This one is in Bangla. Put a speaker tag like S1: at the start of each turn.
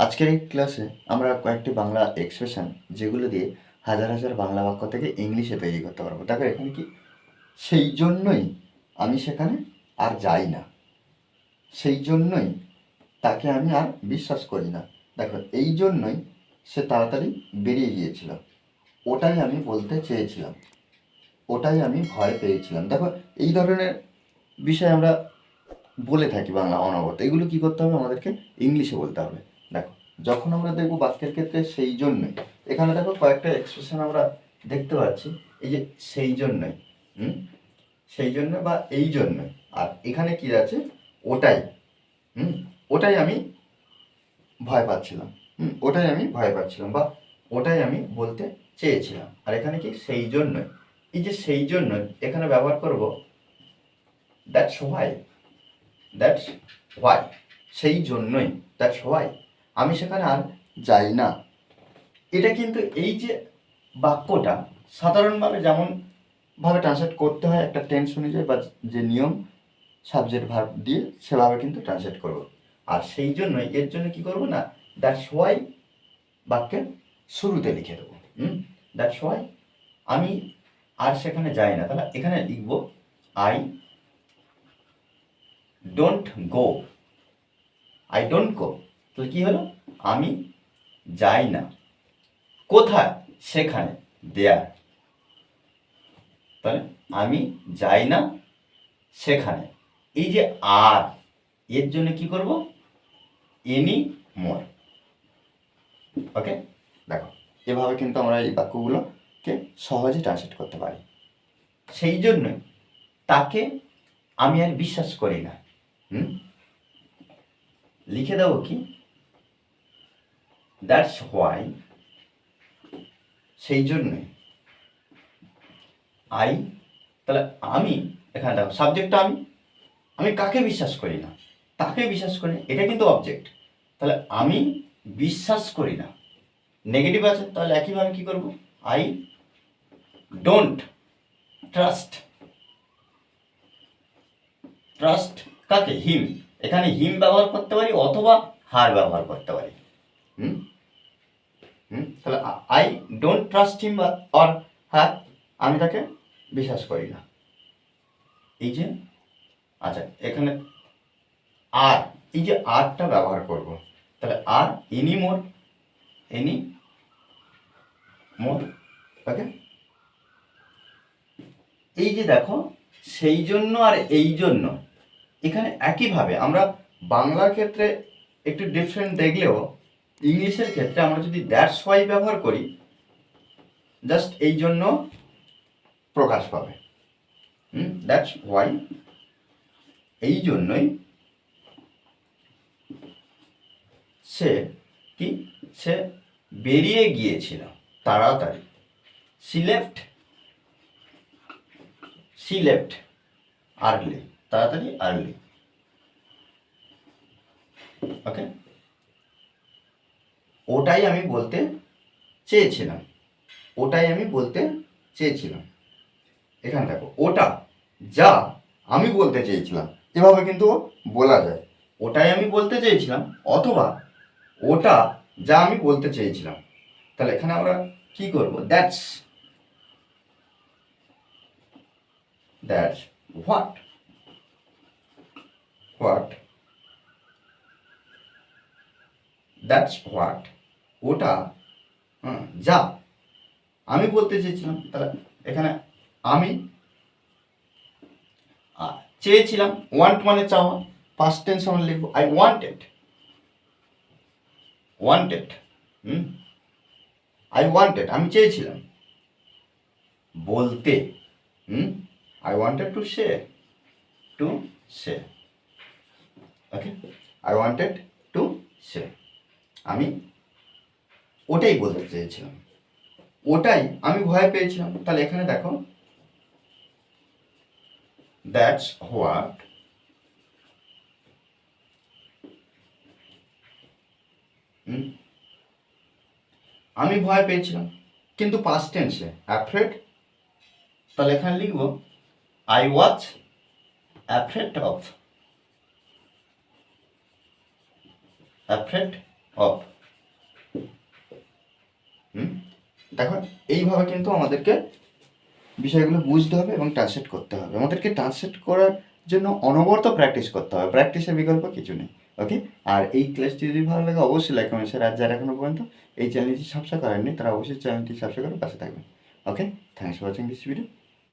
S1: আজকের এই ক্লাসে আমরা কয়েকটি বাংলা এক্সপ্রেশন যেগুলো দিয়ে হাজার হাজার বাংলা বাক্য থেকে ইংলিশে তৈরি করতে পারব। দেখো, এখানে কি? সেই জন্যই আমি সেখানে আর যাই না। সেই জন্যই তাকে আমি আর বিশ্বাস করি না। দেখো, এই জন্যই সে তাড়াতাড়ি বেরিয়ে গিয়েছিল। ওটাই আমি বলতে চেয়েছিলাম। ওটাই আমি ভয় পেয়েছিলাম। দেখো, এই ধরনের বিষয় আমরা বলে থাকি বাংলা অনবরত। এগুলো কি করতে হবে? আমাদেরকে ইংলিশে বলতে হবে। দেখো, যখন আমরা দেখব বাক্যের ক্ষেত্রে সেই জন্যই এখানে দেখো কয়েকটা এক্সপ্রেশন আমরা দেখতে পাচ্ছি, এই যে সেই জন্যই হুম? সেই জন্য বা এই জন্যই আর এখানে কি আছে? ওটাই, হুম? ওটাই আমি ভয় পাচ্ছিলাম, হুম? ওটাই আমি ভয় পাচ্ছিলাম বা ওটাই আমি বলতে চেয়েছিলাম। আর এখানে কি? সেই জন্যই এই যে সেই জন্য, এখানে ব্যবহার করব দ্যাটস হোয়াই দ্যাটস হোয়াই সেই জন্যই দ্যাটস হোয়াই আমি সেখানে আর যাই না। এটা কিন্তু এই যে বাক্যটা সাধারণভাবে যেমন ভাবে ট্রান্সলেট করতে হয়, একটা টেন্স অনুযায়ী বা যে নিয়ম সাবজেক্ট ভার্ব দিয়ে সেভাবে কিন্তু ট্রান্সলেট করব। আর সেই জন্যই এর জন্য কি করব না দ্যাটস হোয়াই বাক্যের শুরুতে লিখে দেবো। হুম? দ্যাটস হোয়াই আমি আর সেখানে যাই না। তাহলে এখানে লিখব I don't go I don't go তাহলে কি হলো? আমি যাই না। কোথায়? সেখানে। দেয়ার তাহলে আমি যাই না, সেখানে। এই যে আর এর জন্য কি করব? এনি মোর ওকে দেখো, এভাবে কিন্তু আমরা এই বাক্যগুলোকে সহজে ট্রান্সলেট করতে পারি। সেই জন্যই তাকে আমি আর বিশ্বাস করি না। হুম? লিখে দেবো কি? দ্যাটস হোয়াই সেই জন্যই আই তাহলে আমি এখানে দেখো সাবজেক্টটা আমি আমি কাকে বিশ্বাস করি না? তাকে বিশ্বাস করি না, এটা কিন্তু অবজেক্ট তাহলে আমি বিশ্বাস করি না। নেগেটিভ আছে, তাহলে একইভাবে কি করব? আই ডোন্ট ট্রাস্ট ট্রাস্ট কাকে? হিম এখানে হিম ব্যবহার করতে পারি অথবা হার ব্যবহার করতে পারি। হুম? তাহলে I don't trust him or হ্যাঁ আমি তাকে বিশ্বাস করি না। এই যে আচ্ছা এখানে আর এই যে আরটা ব্যবহার করব। তাহলে আর এনি মোর এনি মোর ওকে এই যে দেখো, সেই জন্য আর এই জন্য, এখানে একইভাবে আমরা বাংলার ক্ষেত্রে একটু ডিফারেন্ট দেখলেও ইংলিশের ক্ষেত্রে আমরা যদি দ্যাটস ওয়াই ব্যবহার করি জাস্ট এই জন্য প্রকাশ পাবে। হুম দ্যাটস ওয়াই এই জন্যই সে কি? সে বেরিয়ে গিয়েছিল তাড়াতাড়ি। She left she left early তাড়াতাড়ি আর্লি ওকে ওটাই আমি বলতে চেয়েছিলাম। ওটাই আমি বলতে চেয়েছিলাম। এখানে দেখো, ওটা যা আমি বলতে চেয়েছিলাম, এভাবে কিন্তু বলা যায়। ওটাই আমি বলতে চেয়েছিলাম, অথবা ওটা যা আমি বলতে চেয়েছিলাম। তাহলে এখানে আমরা কি করব? That's that's what what that's what ওটা যা। আমি বলতে চেয়েছিলাম, তাহলে এখানে আমি চেয়েছিলাম ওয়ান্ট মানে চাওয়া পাস্ট টেন্স আমরা লিখব I wanted wanted I wanted আমি চেয়েছিলাম। বলতে, হুম I wanted to say to say okay I wanted to say আমি ওটাই বলতে চেয়েছিলাম। ওটাই আমি ভয় পেয়েছিলাম। তাহলে এখানে দেখো। দ্যাটস হোয়াট আমি ভয় পেয়েছিলাম। কিন্তু পাস্ট টেন্সে অ্যাফ্রেড তাহলে এখানে লিখব I was afraid of afraid of হুম দেখো এইভাবে কিন্তু আমাদেরকে বিষয়গুলো বুঝতে হবে এবং ট্রান্সলেট করতে হবে। আমাদেরকে ট্রান্সলেট করার জন্য অনবরত প্র্যাকটিস করতে হবে। প্র্যাকটিসের বিকল্প কিছু নেই। ওকে আর এই ক্লাসটি যদি ভালো লাগে, অবশ্যই লাইক কমেন্ট শেয়ার আর যারা এখনও পর্যন্ত এই চ্যানেলটি সাবস্ক্রাইব করেননি, তারা অবশ্যই চ্যানেলটি সাবস্ক্রাইব করে পাশে থাকবেন। Okay thanks for watching this video